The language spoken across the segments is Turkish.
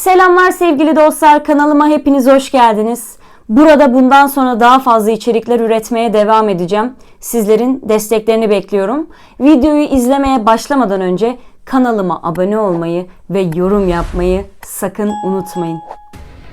Selamlar sevgili dostlar kanalıma hepiniz hoş geldiniz. Burada bundan sonra daha fazla içerikler üretmeye devam edeceğim. Sizlerin desteklerini bekliyorum. Videoyu izlemeye başlamadan önce kanalıma abone olmayı ve yorum yapmayı sakın unutmayın.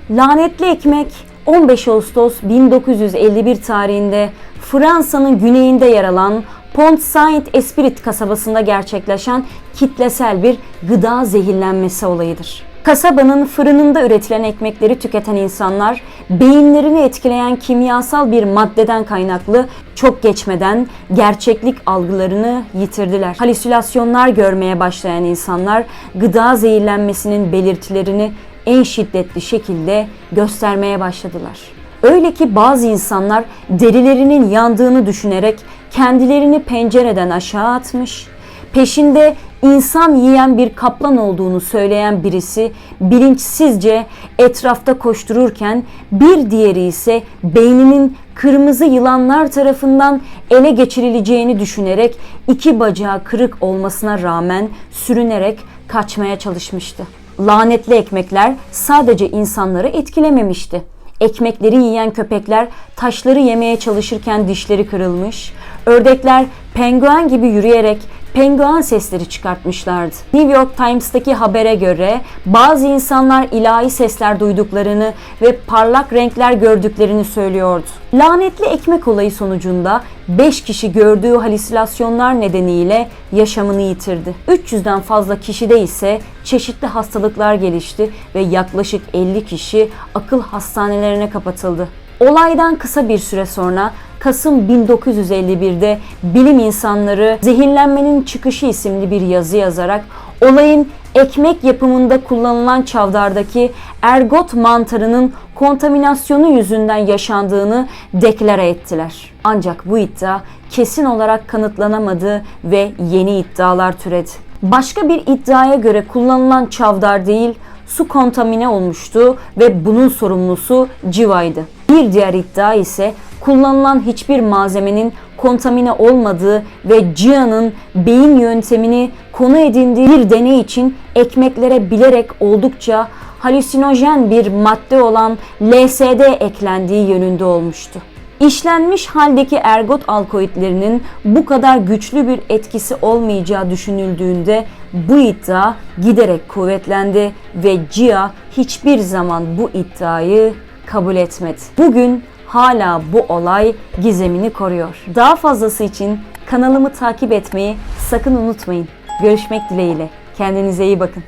Lanetli ekmek 15 Ağustos 1951 tarihinde Fransa'nın güneyinde yer alan Pont Saint Esprit kasabasında gerçekleşen kitlesel bir gıda zehirlenmesi olayıdır. Kasabanın fırınında üretilen ekmekleri tüketen insanlar beyinlerini etkileyen kimyasal bir maddeden kaynaklı çok geçmeden gerçeklik algılarını yitirdiler. Halüsinasyonlar görmeye başlayan insanlar gıda zehirlenmesinin belirtilerini en şiddetli şekilde göstermeye başladılar. Öyle ki bazı insanlar derilerinin yandığını düşünerek kendilerini pencereden aşağı atmış, peşinde insan yiyen bir kaplan olduğunu söyleyen birisi bilinçsizce etrafta koştururken bir diğeri ise beyninin kırmızı yılanlar tarafından ele geçirileceğini düşünerek iki bacağı kırık olmasına rağmen sürünerek kaçmaya çalışmıştı. Lanetli ekmekler sadece insanları etkilememişti. Ekmekleri yiyen köpekler taşları yemeye çalışırken dişleri kırılmış, ördekler penguen gibi yürüyerek penguen sesleri çıkartmışlardı. New York Times'taki habere göre bazı insanlar ilahi sesler duyduklarını ve parlak renkler gördüklerini söylüyordu. Lanetli ekmek olayı sonucunda 5 kişi gördüğü halüsinasyonlar nedeniyle yaşamını yitirdi. 300'den fazla kişide ise çeşitli hastalıklar gelişti ve yaklaşık 50 kişi akıl hastanelerine kapatıldı. Olaydan kısa bir süre sonra Kasım 1951'de bilim insanları Zehirlenmenin Çıkışı isimli bir yazı yazarak olayın ekmek yapımında kullanılan çavdardaki ergot mantarının kontaminasyonu yüzünden yaşandığını deklare ettiler. Ancak bu iddia kesin olarak kanıtlanamadı ve yeni iddialar türedi. Başka bir iddiaya göre kullanılan çavdar değil, su kontamine olmuştu ve bunun sorumlusu Civa'ydı. Bir diğer iddia ise kullanılan hiçbir malzemenin kontamine olmadığı ve Cia'nın beyin yöntemini konu edindiği bir deney için ekmeklere bilerek oldukça halüsinojen bir madde olan LSD eklendiği yönünde olmuştu. İşlenmiş haldeki ergot alkoidlerinin bu kadar güçlü bir etkisi olmayacağı düşünüldüğünde bu iddia giderek kuvvetlendi ve Cia hiçbir zaman bu iddiayı kabul etmedi. Bugün hala bu olay gizemini koruyor. Daha fazlası için kanalımı takip etmeyi sakın unutmayın. Görüşmek dileğiyle. Kendinize iyi bakın.